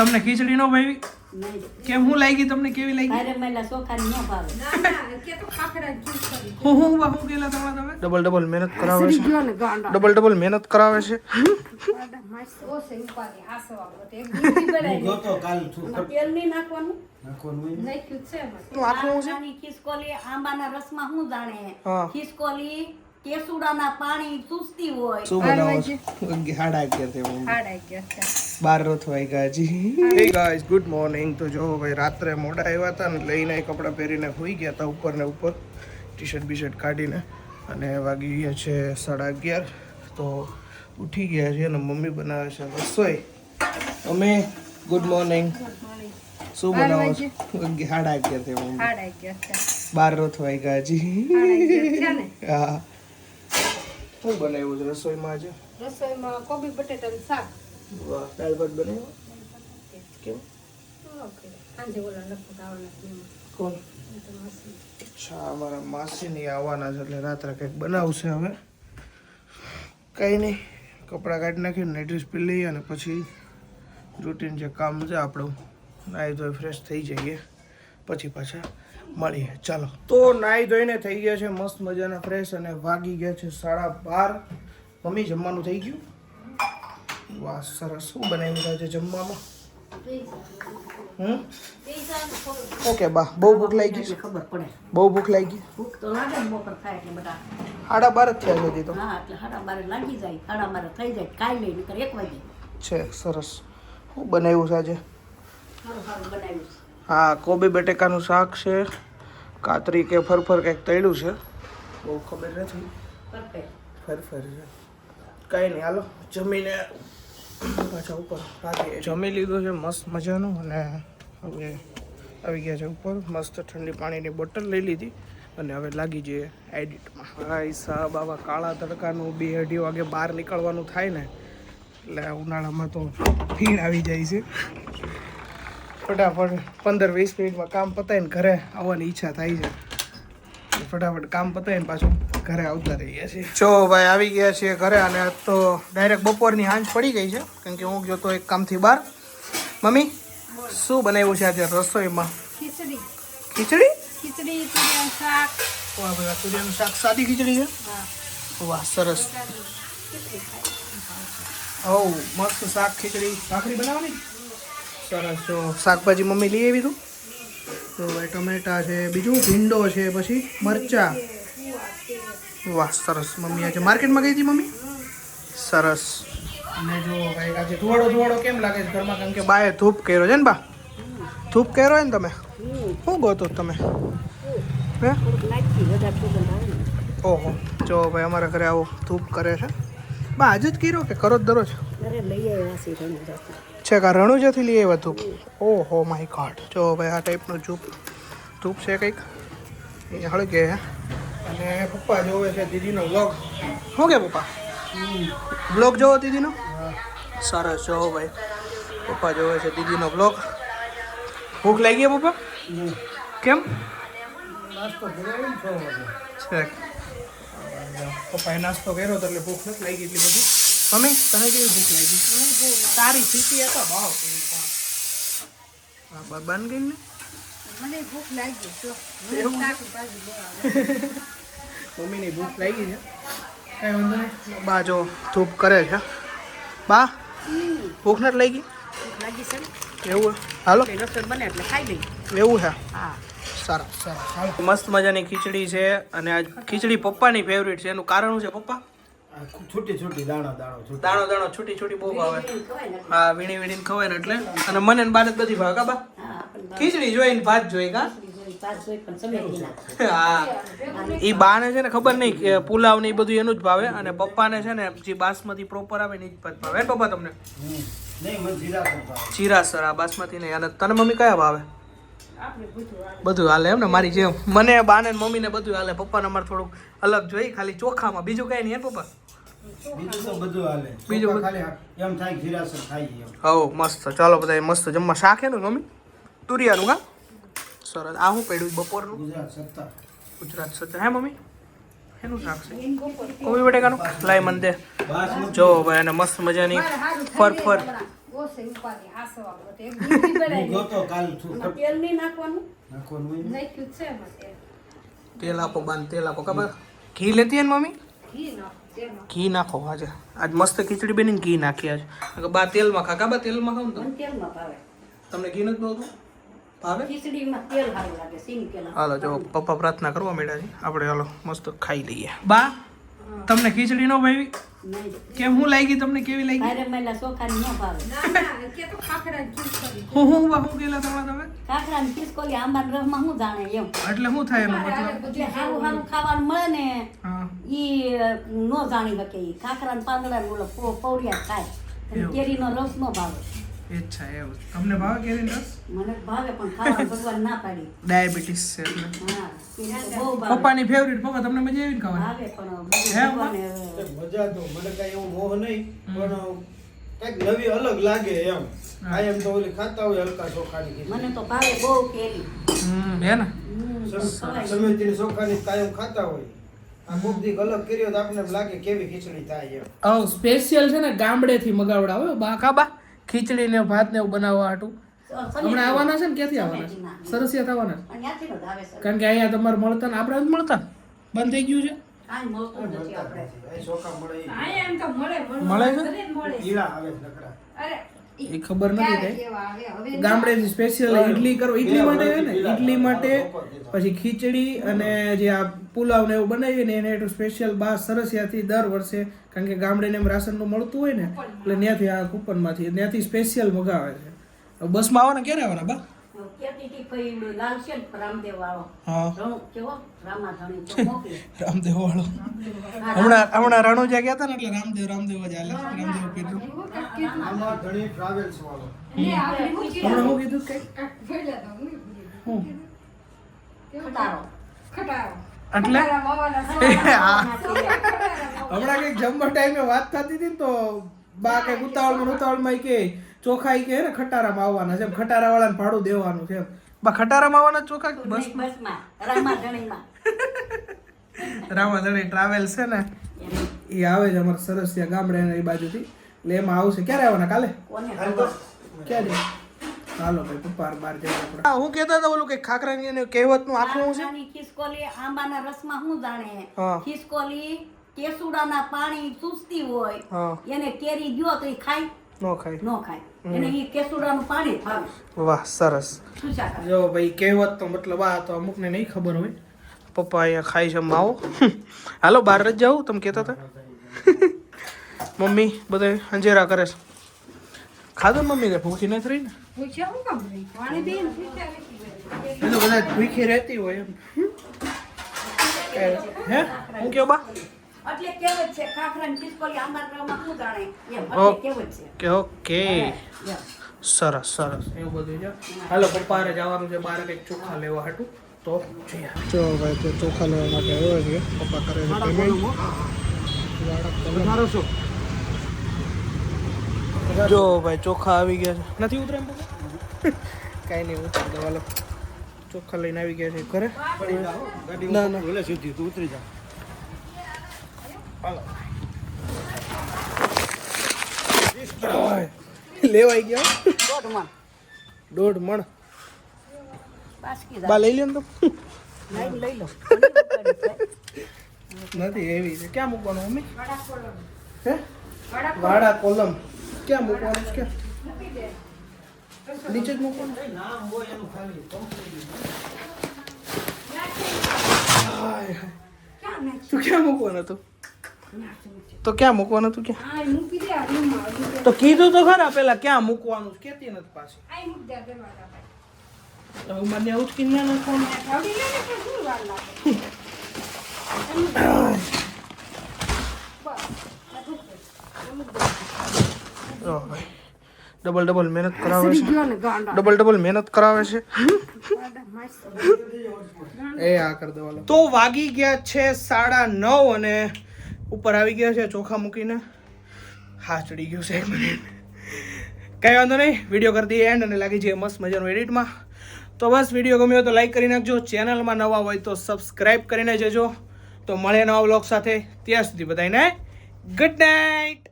તમને ખીચડી નો ભાવી? કેમ હું લાગી તમને કેવી લાગી? ભારે મેલા ચોખાની ન ભાવે. હું હું બા હું કેલા તમે તમે? ડબલ ડબલ મહેનત કરાવે છે. ડબલ ડબલ મહેનત કરાવે છે. ગોતો કાલ છું તેલ નહીં નાખવાનું? નાખવાનું હોય ને. તું આખું છે? આંબાની આંબાના રસમાં શું જાણે? હા. ખિસકોલી કેસુડાના પાણી સુસ્તી હોય. શું બનાવો? છો હાડા અગિયારથી બાર રોથ વાગ્યા હજી હે ગાઈસ ગુડ મોર્નિંગ તો જો ભાઈ રાત્રે મોડા આવ્યા હતા ને લઈને કપડાં પહેરીને હોઈ ગયા હતા ઉપર ને ઉપર. ટી શર્ટ બી શર્ટ કાઢીને. અને વાગી ગયા છે સાડા અગિયાર. તો ઉઠી ગયા છે અને મમ્મી બનાવે છે રસોઈ. અમે ગુડ મોર્નિંગ શું બનાવો છો? હાડા અગિયારથી મમ્મી. બાર રોથ વાગ્યા હજી હા. શું બનાવ્યું છે? રસોઈમાં આજે? રસોઈમાં કોબી બટેટાનું શાક. વાહ દાળ ભાત બનાવ્યો? કેમ? સાંજે ઓલા લખત આવવાના કોણ? અચ્છા અમારા માસીની આવવાના છે એટલે રાત્રે કંઈક બનાવશે હવે. કંઈ નહીં કપડાં કાઢી નાખીને નાઇટ પી લઈએ અને પછી રૂટીન જે કામ છે આપણું નાહી ધોઈ ફ્રેશ થઈ જઈએ. પછી પાછા મળીએ. ચાલો. તો નાહી ધોઈને થઈ ગયા છે મસ્ત મજાના ફ્રેશ અને વાગી ગયા છે સાડા બાર. મમ્મી જમવાનું થઈ ગયું? વાહ સરસ. શું બનાવ્યું છે આજે જમવામાં ઓકે બા બહુ ભૂખ લાગી છે ખબર પડે. બહુ ભૂખ લાગી ભૂખ તો લાગે ને બપોર થાય એટલે બધા સાડા બાર જ થયા છે તો. હા એટલે સાડા બાર લાગી જાય સાડા બાર થઈ જાય કાંઈ નહીં નકર એક વાગે. છે સરસ. શું બનાવ્યું છે આજે? સારું સારું બનાવ્યું છે. હા કોબી બટેકાનું શાક છે. કાતરી કે ફરફર કંઈક તળ્યું છે. બહુ ખબર નથી. ફરફર. છે. કંઈ નહીં હાલો જમીને પાછા ઉપર જમી લીધું છે મસ્ત મજાનું અને હવે આવી ગયા છે ઉપર. મસ્ત ઠંડી પાણીની બોટલ લઈ લીધી અને હવે લાગી જઈએ એડિટમાં. ભાઈ સાહેબ આવા કાળા તડકાનું બે અઢી વાગે બહાર નીકળવાનું થાય ને એટલે ઉનાળામાં તો ફીણ આવી જાય છે. ફટાફટ પંદર વીસ મિનિટમાં કામ પતાવીને ઘરે આવવાની ઈચ્છા થાય છે. ફટાફટ કામ પતાવીને પાછું ઘરે આવતા રહીએ છીએ. જો ભાઈ આવી ગયા છીએ ઘરે અને તો ડાયરેક્ટ બપોરની હાંજ પડી ગઈ છે કારણ કે હું ગયો તો એક કામથી બહાર. મમ્મી શું બનાવ્યું છે આજે રસોઈમાં? ખીચડી. ખીચડી? ખીચડી તુરિયાનું શાક. વાહ ભાઈ તુરિયાનું શાક સાદી ખીચડી છે? વાહ સરસ. ઓ મસ્ત શાક ખીચડી. ભાખરી બનાવવાની? સરસ જો શાકભાજી મમ્મી લઈ આવી તું? તો ભાઈ ટમેટા છે, બીજું ભીંડો છે, પછી મરચા. વાહ, સરસ. મમ્મી આજે માર્કેટમાં ગઈ હતી મમ્મી? સરસ. અને જો ભાઈ આજે ધુવાડો ધુવાડો કેમ લાગે છે ઘરમાં? કારણ કે બાએ ધૂપ કર્યો છે ને બા? ધૂપ કર્યો હોય ને તમે? શું ગોતો તમે? હે? ઓહો, જો ભાઈ અમારા ઘરે આવો ધૂપ કરે છે. બા, આજે જ કર્યો કે કરો જ દરરોજ? લઈ આવ્યા છે કા રણુજાથી લઈ આવ્યા ધૂપ ઓહો માય ગોડ જો ભાઈ આ ટાઈપનું ધૂપ ધૂપ છે કંઈક. એ હળગે અને પપ્પા જોવે છે દીદીનો વ્લોગ શું કે પપ્પા? વ્લોગ જોવો દીદીનો? સરસ જો ભાઈ. પપ્પા જોવે છે દીદીનો વ્લોગ ભૂખ લાગી ગઈ પપ્પા? કેમ? છે. પપ્પાએ નાસ્તો કર્યો તો એટલે ભૂખ નથી લાગી એટલી બધી. મમ્મી તને કેવી ભૂખ લાગી? સારી સ્થિતિ હતો કેવી પણ બન ગઈ ને? મને ભૂખ લાગી મમ્મીની ભૂખ લાગી છે? કઈ વાંધો નહીં. બા જો ધૂપ કરે છે. બા ભૂખ નથી લાગી? લાગી છે એવું હાલો. બને એટલે ખાઈ લઈ એવું છે હા. સરસ મસ્ત મજાની ખીચડી છે અને આજ ખીચડી પપ્પાની ફેવરિટ છે. એનું કારણ છે પપ્પા? છૂટી છૂટી દાણો દાણો દાણો દાણો છૂટી છૂટી બહુ ભાવે. હા વીણી વીણીને ખવાય ને એટલે. અને મને ને બાને જ બધી ભાવે કા બા? હા આપણને ખીચડી જોઈ ને ભાત જોઈ કા? હા. એ બાને છે ને ખબર નહીં કે પુલાવ ને એ બધું એનું જ ભાવે. અને પપ્પાને છે ને જે બાસમતી પ્રોપર આવે ને એ જ ભાત ભાવે. પપ્પા તમને? હમ. જીરા પણ ભાવે. જીરા સર આ બાસમતી નહીં અને તને મમ્મી કયા ભાવે? બધું. હાલે. એમ ને? મારી જેમ. મને બાને ને મમ્મીને બધું હાલે. પપ્પાને અમારે થોડુંક અલગ જોઈ ખાલી ચોખામાં. બીજું કઈ નહીં હે પપ્પા? બીજું એમ થાય કે જીરાસર ખાઈએ એમ. હવ મસ્ત. ચાલો બધા મસ્ત જમવા. શાક એનું મમ્મી? તુરિયાનું હા? સરસ. આ શું પડ્યું બપોરનું? ગુજરાત સત્તા. ગુજરાત સત્તા. હે મમ્મી? એનું શાક છે? કોબી બટેકાનું? લાય મને જો ભાઈ અને મસ્ત મજાની ફર ફર ઓછે ઉપાધી આસવા બધે એક હું બનાવી તો કાલ છું. તેલ નહીં નાખવાનું? નાખવાનું નાખ્યું છે એમાં તેલ. તેલ આપો બાન તેલ આપો ખબર? ઘી લેતી હે ને મમ્મી? ઘી નાખો ઘી નાખો આજે. આજ મસ્ત ખીચડી બની ઘી નાખી આજે. બા તેલમાં ખા કાબા તેલમાં ખાવ ને તેલમાં ભાવે. તમને ઘી નથી ભાવતું? ભાવે? ખીચડીમાં તેલ સારું લાગે સિંગ તેલ. હાલો જો પપ્પા પ્રાર્થના કરવા માંડ્યા છે. આપણે હાલો મસ્ત ખાઈ લઈએ. બા? તમને ખીચડી નો ભાવી? કેમ હું લાગી તમને કેવી લાગી? અરે મેલા ચોખાની ન ભાવે. ના ના કે તો ખાખરા ખીચ કરી હું હું બા હું કેલા તમારા તમે? કાકરાની ખિસકોલી આંબાના રસમાં શું જાણે એમ. એટલે હું થાય એનો મતલબ? એટલે સારું સારું ખાવાનું મળે ને હા. ઈ નો જાણી શકે ઈ. કાકરાના પાંદડા ઓલો પૌડિયા ખાય. કેરી નો કેરીનો રસ નો ભાવે. અચ્છા એવું તમને ભાવે કેરી રસ? મને ભાવે પણ ખાવા ભગવાન ના પાડી. ડાયાબિટીસ છે એટલે. પપ્પાની ફેવરિટ પપ્પા તમને મજા આવી ને ખાવાની? ભાવે પણ હે, મજા તો મને કઈ એવું મોહ નહીં પણ કંઈક નવી અલગ લાગે એમ. આ એમ તો ઓલી ખાતા હોય હલકા ચોખાની. મને તો ભાવે બહુ કેરી. હમ હે ને? સમિતિની ચોખાની કાયમ ખાતા હોય. આ કોક અલગ કર્યો તો આપણે એમ લાગે કેવી ખીચડી થાય એમ. ઓ સ્પેશિયલ છે ને ગામડેથી મગાવડાવે બા. કાબા ખીચડી ને ભાત ને એવું બનાવવા હાટું. હમણાં આવવાના છે ને ક્યાંથી આવવાના સરસિયા થવાના કારણ કે અહીંયા તમારે મળતા ને આપણે મળતા? બંધ થઈ ગયું છે? કાંઈ મળતું નથી મળતા આપણે નથી. અહીં ચોખા મળે. ઈ. આયા એમ તો મળે મળે છે? આવે એ ખબર નથી કઈ. આવે? ગામડેથી સ્પેશિયલ ઈડલી કરો ઈડલી માટે ને ઈડલી માટે પછી ખીચડી અને જે આ પુલાવ ને એવું બનાવીએ ને એને એટલું સ્પેશિયલ બા સરસિયાથી દર વર્ષે કારણ કે ગામડે ને એમ રાશનનું મળતું હોય ને એટલે ત્યાંથી આ કૂપનમાંથી ત્યાંથી સ્પેશિયલ મગાવે છે. બસમાં આવવાના ક્યારે આવવાના બા? રામદેવ વાળો. હા. રણુ કેવો? રામાધણી તો મોકલે રામદેવ વાળો. હમણાં હમણાં રણુજા ગયા હતા ને એટલે રામદેવ રામદેવ જ હાલે રામદેવ કીધું. આમાં ઘણી ટ્રાવેલ્સ વાળો. લે આપણે મૂકી હમણાં હું કીધું કઈ એટલે. હમણાં કંઈક જમવા ટાઈમે વાત થતી હતી તો બા કે ઉતાવળમાં ઉતાવળમાં કે ચોખાઈ કે ને ખટારામાં આવવાના છે. ખટારા વાળાને ભાડું દેવાનું છે બા ખટારામાં આવવાના ચોખા બસ? રામાધણી ટ્રાવેલ છે ને એ આવે છે અમારે ત્યાં ગામડે એ બાજુથી. એટલે એમાં આવશે. ક્યારે આવવાના કાલે? કોને ક્યારે? હાલો ભાઈ પપ્પા બાર જઈએ આપણે. હું કહેતા હતા ઓલું કઈ ખાખરાની અને કહેવતનું આખું હું છે ખિસકોલી આંબાના રસમાં શું જાણે? ખિસકોલી કેસુડાના પાણી ચૂસતી હોય હા. એને કેરી ગયો તો એ ખાય? નો ખાય. ન ખાય. એને એ કેસુડાનું પાણી ભાવે. વાહ સરસ. જો ભાઈ કહેવત તો મતલબ આ તો અમુકને નહીં ખબર હોય. પપ્પા અહીંયા ખાય છે માવો. હાલો બહાર જ જાઉં તમે કહેતા હતા? મમ્મી બધે અંજેરા કરે છે. ખાધું મમ્મી ભૂખી નથી રહી ને? પૂછ્યા હું કામ નહીં પાણી બેન પૂછ્યા નથી એ તો બધા ભૂખી રહેતી હોય એમ. હે? હું કયો બા? એટલે કેવત છે કાકરાની ખિસકોલી આંબાના રસમાં શું જાણે? એમ એટલે કેવત છે. ઓકે. સરસ સરસ. એવું બધું છે. હાલો પપ્પારે જવાનું છે બહાર કંઈક ચોખા લેવા હાટું. તો જો ભાઈ તો ચોખા લેવા માટે આવ્યો છે. પપ્પા કરે છે પેમેન્ટ જો ભાઈ ચોખા આવી ગયા છે. નથી ઉતરે એમ કાંઈ નહીં ઉતરે દવા હાલો. ચોખા લઈને આવી ગયા છે ઘરે. ના ગાડી ના, સીધી તું ઉતરી જા. લેવાઈ ગયા? દોઢ મણ. દોઢ મણ. બા લઈ લ્યો ને તો. લઈ લો. નથી એવી છે. ક્યાં મૂકવાનું મમ્મી? હે? વાડા કોલમ. ક્યાં મૂકવાનું છે? ક્યાં નીચે જ મૂકવાનું? નામ હોય એનું ખાલી. તું ક્યાં મૂકવાનું હતું? તો ક્યાં મૂકવાનું હતું ક્યાં? તો. કીધું તો ખરા પેલા ક્યાં મૂકવાનું? કેતી નથી પાછી. મને ઉચકી ના નાખવાનું ડબલ ડબલ મહેનત કરાવે છે. ડબલ ડબલ મહેનત કરાવે છે. એ આ કરી દેવાનો. તો વાગી ગયા છે સાડા નવ અને ઉપર આવી ગયા છે, ચોખા મૂકીને. હા, ચડી ગયું છે કઈ વાંધો નહીં વીડિયો કરી દઈએ એન્ડ અને લાગી જાય મસ્ત મજાનું એડિટમાં તો બસ વીડિયો ગમ્યો તો લાઈક કરી નાખજો. ચેનલમાં નવા હોય તો સબસ્ક્રાઈબ કરીને જજો. તો મળે નવા બ્લોગ સાથે. ત્યાં સુધી બધાને ગુડ નાઇટ